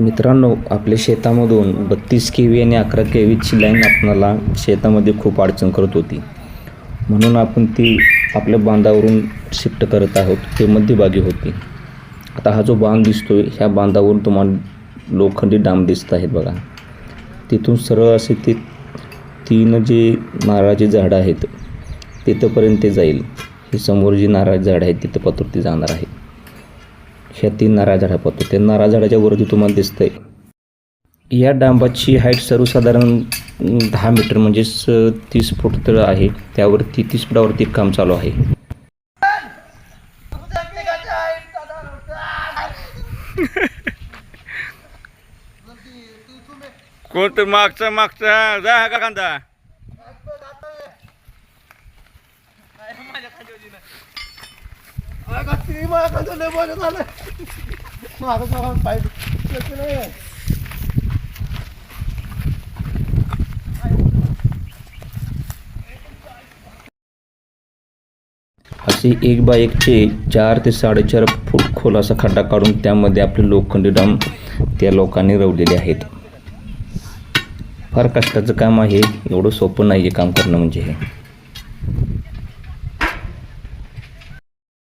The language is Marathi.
मित्रांनो आपल्या शेतामधून बत्तीस के व्ही आणि अकरा के व्हीची लाईन आपणाला शेतामध्ये खूप अडचण करत होती. म्हणून आपण ती आपल्या बांधावरून शिफ्ट करत आहोत. ते मध्यभागी होती. आता हा जो बांध दिसतोय ह्या बांधावरून तुम्हाला लोखंडी डांब दिसत आहेत बघा. तिथून सरळ असे ते तीन जे नारळाची झाडं आहेत तिथंपर्यंत ते जाईल. ही समोर जी नारळ झाडं आहेत तिथं पतुरती जाणार आहे. ह्या तीन नारळ झाडापासून त्या नारळ झाडाच्या वरती तुम्हाला दिसतंय. या डांबाची हाईट सर्वसाधारण दहा मीटर म्हणजेच तीस फूट तर आहे. त्यावरती तीस फुटावरती काम चालू आहे. कोणतं मागचा मागचा. जा का कांदा. असे एक बाय एकचे चार ते साडेचार फूट खोल असा खड्डा काढून त्यामध्ये आपले लोखंडी डम त्या लोकांनी रवलेले आहेत. फार कष्टाचं काम आहे. एवढं सोपं नाही आहे काम करणं म्हणजे हे.